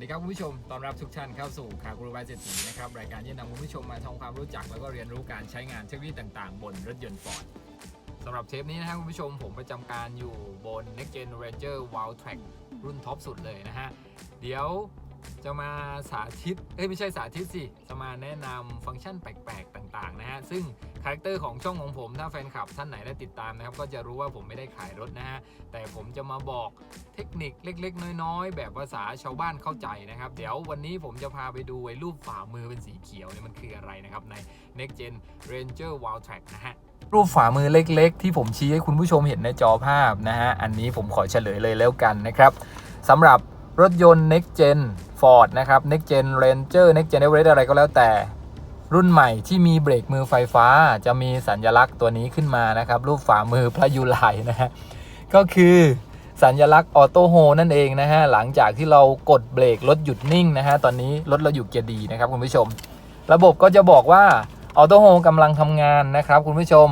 ดีครับคุณผู้ชมตอนรับทุกท่านเข้าสู่คากุรุบายเศรษฐีนะครับ รายการที่นำคุณผู้ชมมาทำความรู้จัก แล้วก็เรียนรู้การใช้งานเทคโนโลยีต่างๆ บนรถยนต์ฟอร์ดสำหรับเทปนี้นะครับคุณผู้ชมผมประจำการอยู่บน Next Gen Ranger Wild Track รุ่นท็อปสุดเลยนะฮะ เดี๋ยว จะมาสาธิตเอ้ยไม่ใช่สาธิตสิจะมาแนะนำฟังก์ชันแปลกๆ ต่างๆนะฮะซึ่งคาแรคเตอร์ของช่องของผมถ้าแฟนคลับท่านไหนได้ติดตามนะครับ ก็จะรู้ว่าผมไม่ได้ขายรถนะฮะแต่ผมจะมาบอกเทคนิคเล็ก ๆ น้อยๆ แบบภาษาชาวบ้านเข้าใจนะครับ เดี๋ยววันนี้ผมจะพาไปดูไอ้รูปฝ่ามือเป็นสีเขียวเนี่ยมันคืออะไรนะครับใน Next Gen Ranger Wild Track นะฮะรูปฝ่ามือเล็ก ๆ ที่ผมชี้ให้คุณผู้ชมเห็นในจอภาพนะฮะอันนี้ผมขอเฉลยเลยแล้วกันนะครับสำหรับรถยนต์ Next Gen Ford นะครับ Next Gen Ranger Next Gen Everest อะไรก็แล้วแต่ รุ่นใหม่ที่มีเบรกมือไฟฟ้า จะมีสัญลักษณ์ตัวนี้ขึ้นมานะครับ รูปฝ่ามือพระยุไลนะฮะก็คือสัญลักษณ์ออโต้โฮนั่นเองนะฮะหลังจากที่เรากดเบรกรถหยุดนิ่งนะฮะตอนนี้รถเราอยู่เกียร์ดีนะครับคุณผู้ชม ระบบก็จะบอกว่าออโต้โฮกำลังทำงานนะครับคุณผู้ชม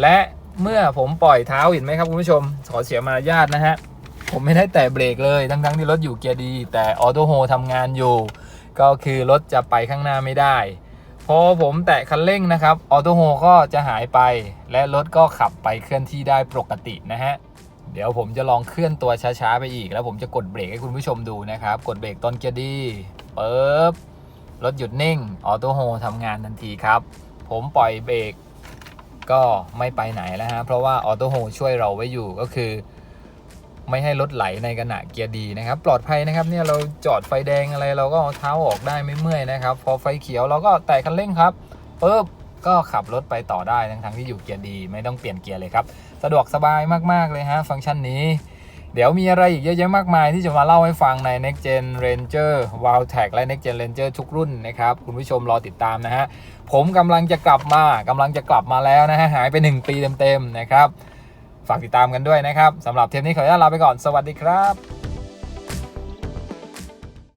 และเมื่อผมปล่อยเท้าเห็นไหมครับคุณผู้ชม ขอเสียมารยาทนะฮะ ผมไม่ได้แตะเบรกเลย ทั้งๆที่รถอยู่เกียร์ดี แต่ออโต้โฮทำงานอยู่ ก็คือรถจะไปข้างหน้าไม่ได้ พอผมแตะคันเร่งนะครับออโต้โฮก็จะหายไป และรถก็ขับไปเคลื่อนที่ได้ปกตินะฮะเดี๋ยวผมจะลองเคลื่อนตัวช้าๆไปอีก แล้วผมจะกดเบรกให้คุณผู้ชมดูนะครับ กดเบรกต้นเกียร์ดีปึ๊บรถหยุดนิ่งออโต้โฮทำงานทันทีครับ ผมปล่อยเบรกก็ไม่ไปไหนแล้วฮะเพราะว่าออโต้โฮช่วยเราไว้อยู่ก็คือ ไม่ให้รถไหลในขณะเกียร์ดีนะครับ ปลอดภัยนะครับเนี่ยเราจอดไฟแดงอะไรเราก็เอาเท้าออกได้ไม่เมื่อยนะครับ พอไฟเขียวเราก็แตะคันเร่งครับปึ๊บก็ขับรถไปต่อได้ทั้งๆที่อยู่เกียร์ดี ไม่ต้องเปลี่ยนเกียร์เลยครับ สะดวกสบายมากๆเลยฮะฟังก์ชันนี้เดี๋ยวมีอะไรอีกเยอะแยะมากมายที่จะมาเล่าให้ฟังใน Next Gen Ranger Wild Tag และ Next Gen Ranger ทุกรุ่นนะครับ คุณผู้ชมรอติดตามนะฮะ ผมกำลังจะกลับมากำลังจะกลับมาแล้วนะฮะ หายไป 1 ปีเต็มๆนะครับ ฝากติดตามกันด้วยนะครับสำหรับเทปนี้ขออนุญาตลาไปก่อนสวัสดีครับ